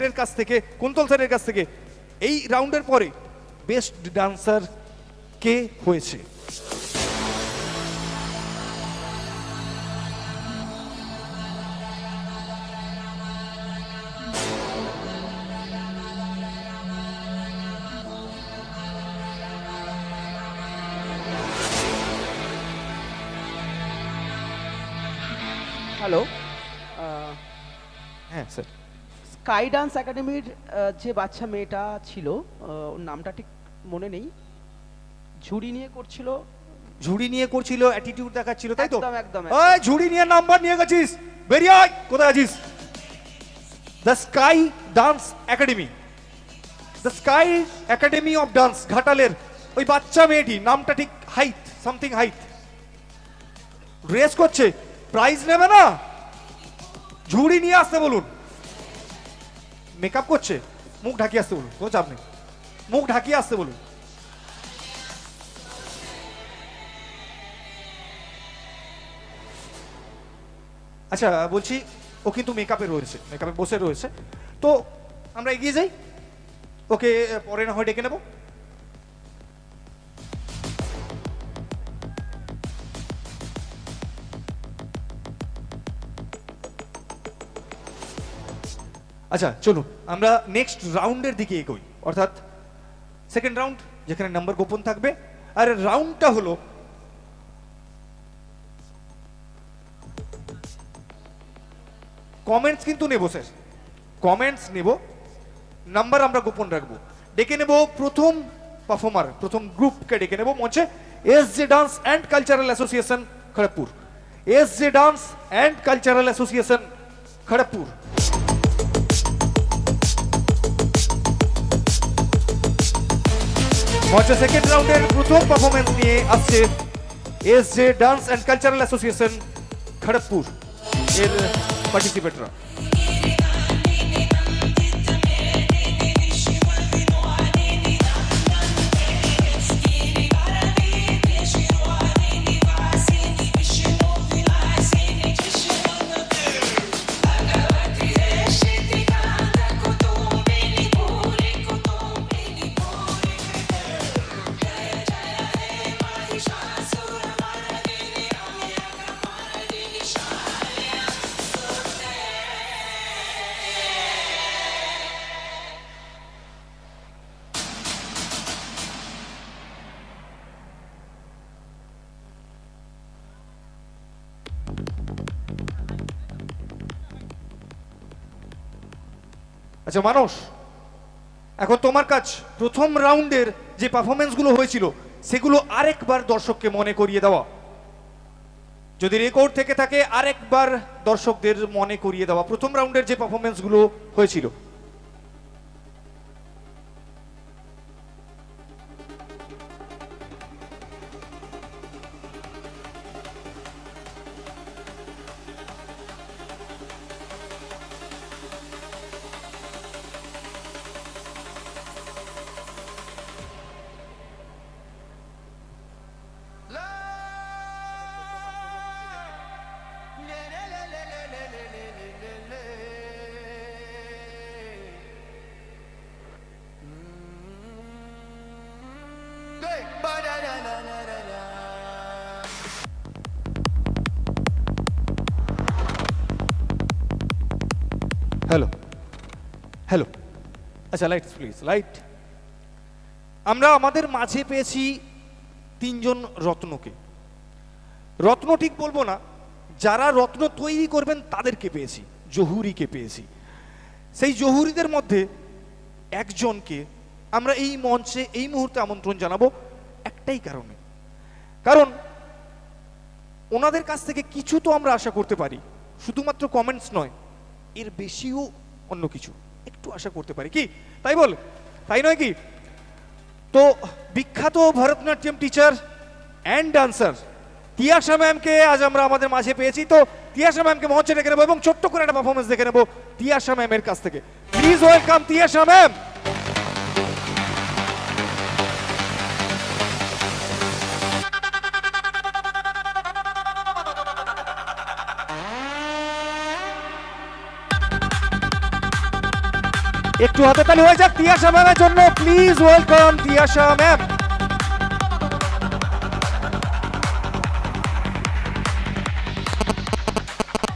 স্যারের কাছ থেকে কুন্তল স্যারের কাছ থেকে এই রাউন্ডের পরে বেস্ট ডান্সার কে হয়েছে? হ্যালো হ্যাঁ স্যার। স্কাই ডান্স একাডেমির যে বাচ্চা মেয়েটা ছিল ওর নামটা ঠিক মনে নেই। ঝুড়ি নিয়ে করছিল। ঝুড়ি নিয়ে করছিল অ্যাটিটিউড দেখাচ্ছিল তাই তো? একদম, একদম। ওই ঝুড়ি নিয়ে নাম্বার নিয়ে গেছিস। বেরিয়ে আয় কোথায় আছিস? The sky dance academy the sky academy of dance ঘাটালের ওই বাচ্চা মেয়েটি নামটা ঠিক হাইট সামথিং হাইট রেস করছে প্রাইজ নেবে না? ঝুড়ি নিয়ে আসতে বলুন। মেকআপ করছে, মুখ ঢাকিয়ে আসতে বলুন, কোনো চাপ নেই। মুখ ঢাকিয়ে আসতে বলুন। আচ্ছা বলছি, ও কিন্তু মেকআপে রয়েছে, মেকআপে বসে রয়েছে। তো আমরা এগিয়ে যাই, ওকে পরে না হয় ডেকে নেব। আচ্ছা চলুন, আমরা নেক্সট রাউন্ডের দিকে এগোই। অর্থাৎ সেকেন্ড রাউন্ড যেখানে নাম্বার গোপন থাকবে। আর রাউন্ডটা হলো কমেন্টস কিন্তু নেব স্যার কমেন্টস নেব নাম্বার আমরা গোপন রাখব। ডেকে নেব প্রথম পারফর্মার প্রথম গ্রুপকে ডেকে নেব মঞ্চে। S J dance and cultural association Kharagpur S J dance and cultural association Kharagpur মঞ্চে সেকেন্ড রাউন্ডের প্রথম পারফরমেন্স নিয়ে আসছে S J dance and cultural association Kharagpur এর পার্টিসিপেটরা আচ্ছা মানুষ, এখন তোমার কাজ প্রথম রাউন্ডের যে পারফরমেন্সগুলো হয়েছিল, সেগুলো আরেকবার দর্শককে মনে করিয়ে দেওয়া। যদি রেকর্ড থেকে থাকে, আরেকবার দর্শকদের মনে করিয়ে দেওয়া প্রথম রাউন্ডের যে পারফরমেন্সগুলো হয়েছিল। হ্যালো হ্যালো আচ্ছা লাইট প্লিজ লাইট আমরা আমাদের মাঝে পেয়েছি তিনজন রত্নকে রত্ন ঠিক বলব না যারা রত্ন তৈরি করবেন তাদেরকে পেয়েছি জহুরিকে পেয়েছি সেই জহুরিদের মধ্যে একজনকে আমরা এই মঞ্চে এই মুহূর্তে আমন্ত্রণ জানাব একটাই কারণে কারণ ওনাদের কাছ থেকে কিছু তো আমরা আশা করতে পারি শুধুমাত্র কমেন্টস নয় এর বেশিও অন্য কিছু। একটু আশা করতে পারি। কি? তাই বল। তাই নয় কি? তো বিখ্যাত Bharatanatyam teacher and dancer Tiyasha ম্যামকে আজ আমরা আমাদের মাঝে পেয়েছি। তো তিয়াশা ম্যামকে মঞ্চে ডেকে নেব এবং ছোট্ট করে একটা পারফরমেন্স দেখে নেব তিয়াশা ম্যামের কাছ থেকে। প্লিজ ওয়েলকাম তিয়াশা ম্যাম একটু হাতে তালি হয়ে যাক, তিয়াশা ম্যামের জন্য। Please welcome Tiyasha ma'am.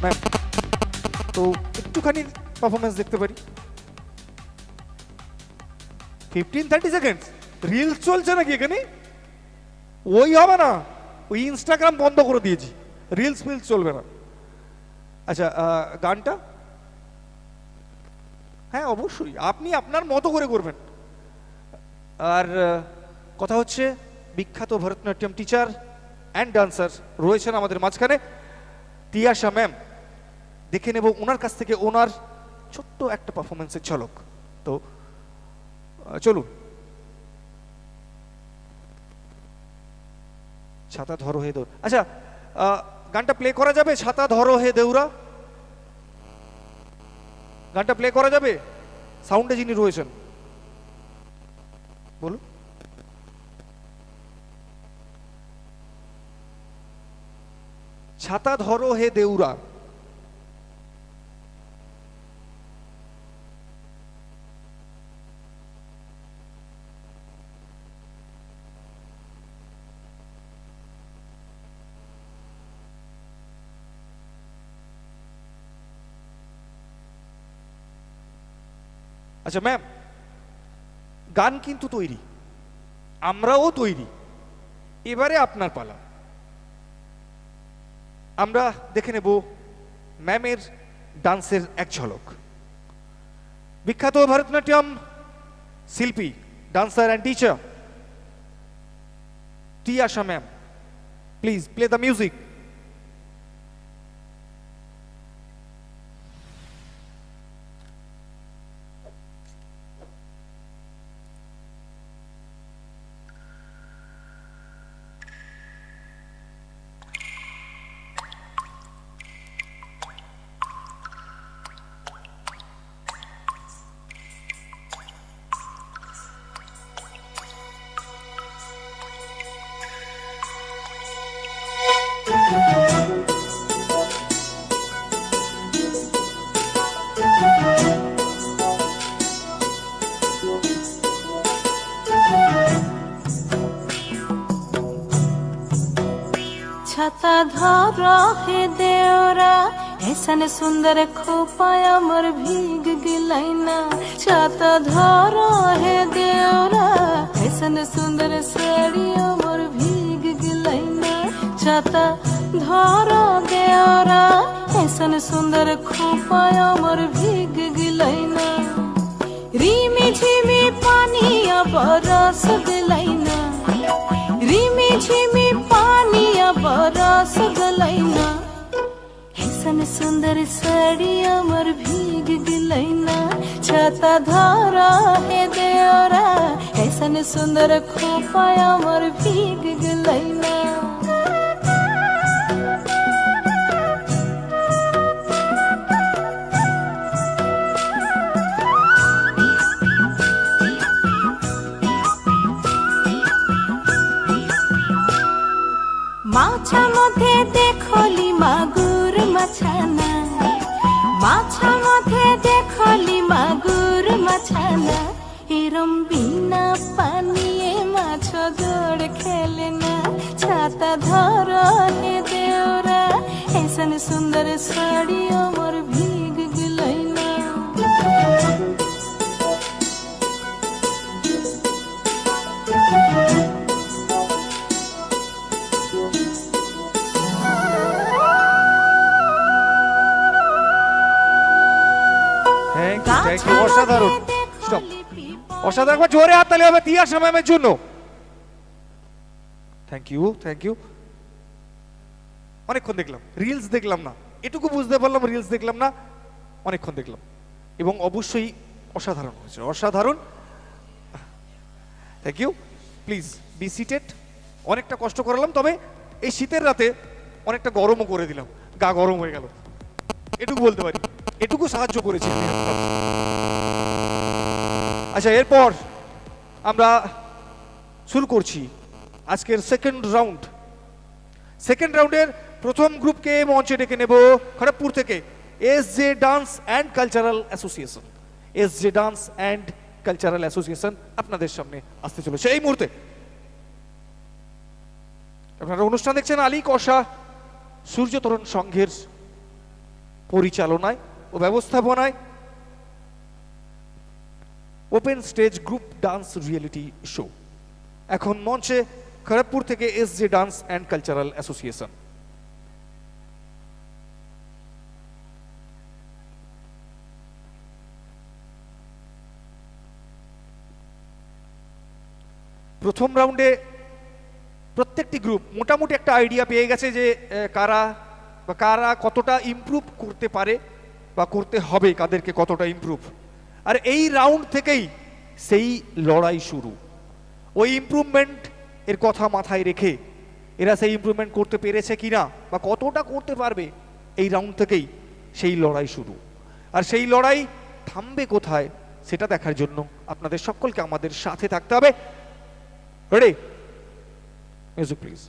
Ma'am, তো একটুখানি পারফরমেন্স দেখতে পারি। ফিফটিন থার্টি সেকেন্ড রিলস চলছে নাকি এখানে? ওই হবে না। ওই ইনস্টাগ্রাম বন্ধ করে দিয়েছি। রিলস ফিলস চলবে না। আচ্ছা গানটা? হ্যাঁ অবশ্যই। আপনি আপনার মতো করে করবেন। আর কথা হচ্ছে, বিখ্যাত ভরতনাট্যম টিচার অ্যান্ড ডান্সার রয়েছেন আমাদের মাঝখানে, তিয়াশা ম্যাম দেখে নেব ওনার কাছ থেকে ওনার ছোট্ট একটা পারফরমেন্সের ঝলক। তো চলুন। ছাতা ধরো হে দৌড় আচ্ছা গানটা প্লে করা যাবে? ছাতা ধরো হে দেউরা গানটা প্লে করা যাবে? সাউন্ডে যিনি রয়েছেন। বলুন। ছাতা ধরো হে দেউরা। আচ্ছা ম্যাম গান কিন্তু তৈরি, আমরাও তৈরি। এবারে আপনার পালা। আমরা দেখে নেব ম্যামের ডান্সের এক ঝলক। বিখ্যাত ভরতনাট্যম শিল্পী, dancer and teacher Tiyasha ma'am please play the music धर हे देवरा ऐसन सुंदर खोपाय अमर भीग गिलैना छता धर हे देवरा ऐसन सुंदर साड़ी अमर भीग गिलैना छता धर देवरा ऐसन सुंदर खोपाय अमर भीग गिलैना रिमी झिमी पानी अब रस दिलैना रिमी झिमी पानी अब रस गलैना ऐसन सुंदर साड़ी अमर भीग गिलैना छता धारा हे देवरा ऐसन सुंदर खोपा अमर भीग गिलैना মাছা মধ্যে দেখলি মাগুর মাছানা মাছা মধ্যে দেখলি মাগুর মাছানা এরম বিনা পানিয়ে মাছ দৌড় খেলে না ছাতা ধরনে দেওরা এসন সুন্দর শাড়ি অমর ভিড় অসাধারণ জোরে হাততালি হবে তিয়াশা ম্যামের জন্য। থ্যাংক ইউ থ্যাংক ইউ অনেকক্ষণ দেখলাম রিলস দেখলাম না। এটুকু বুঝতে পারলাম রিলস দেখলাম না। অনেকক্ষণ দেখলাম। এবং অবশ্যই অসাধারণ হয়েছে, অসাধারণ। Thank you please be seated অনেকটা কষ্ট করালাম, তবে এই শীতের রাতে অনেকটা গরমও করে দিলাম। গা গরম হয়ে গেল। এটুকু বলতে পারি। এটুকু সাহায্য করেছি। আচ্ছা এরপর আমরা শুরু করছি আজকের সেকেন্ড রাউন্ড সেকেন্ড রাউন্ডের প্রথম গ্রুপকে মঞ্চে ডেকে নেব খড়গপুর থেকে S J dance and cultural association S J dance and cultural association আপনাদের সামনে আসতে চলেছে। এই মুহূর্তে আপনারা অনুষ্ঠান দেখছেন আলী কষা সূর্যতরণ সংঘের পরিচালনায় ও ব্যবস্থাপনায়। Open stage group dance reality show এখন মঞ্চে খড়গপুর থেকে S J dance and cultural association প্রথম রাউন্ডে প্রত্যেকটি গ্রুপ মোটামুটি একটা আইডিয়া পেয়ে গেছে যে কারা বা কারা কতটা ইমপ্রুভ করতে পারে বা করতে হবে, কাদেরকে কতটা ইমপ্রুভ আর এই রাউন্ড থেকেই সেই লড়াই শুরু। ওই ইমপ্রুভমেন্ট এর কথা মাথায় রেখে এরা সেই ইমপ্রুভমেন্ট করতে পেরেছে কিনা বা কতটা করতে পারবে, এই রাউন্ড থেকেই সেই লড়াই শুরু। আর সেই লড়াই থামবে কোথায়, সেটা দেখার জন্য আপনাদের সকলকে আমাদের সাথে থাকতে হবে। রেডি মিউজিক প্লিজ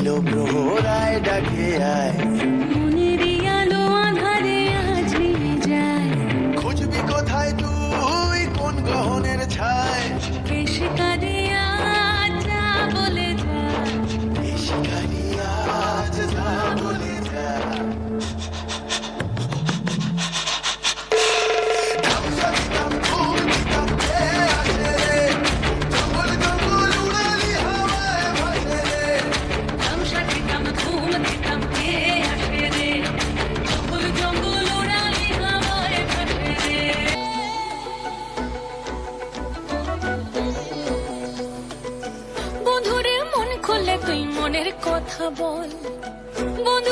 এলো প্রহরায় ডাকে আয়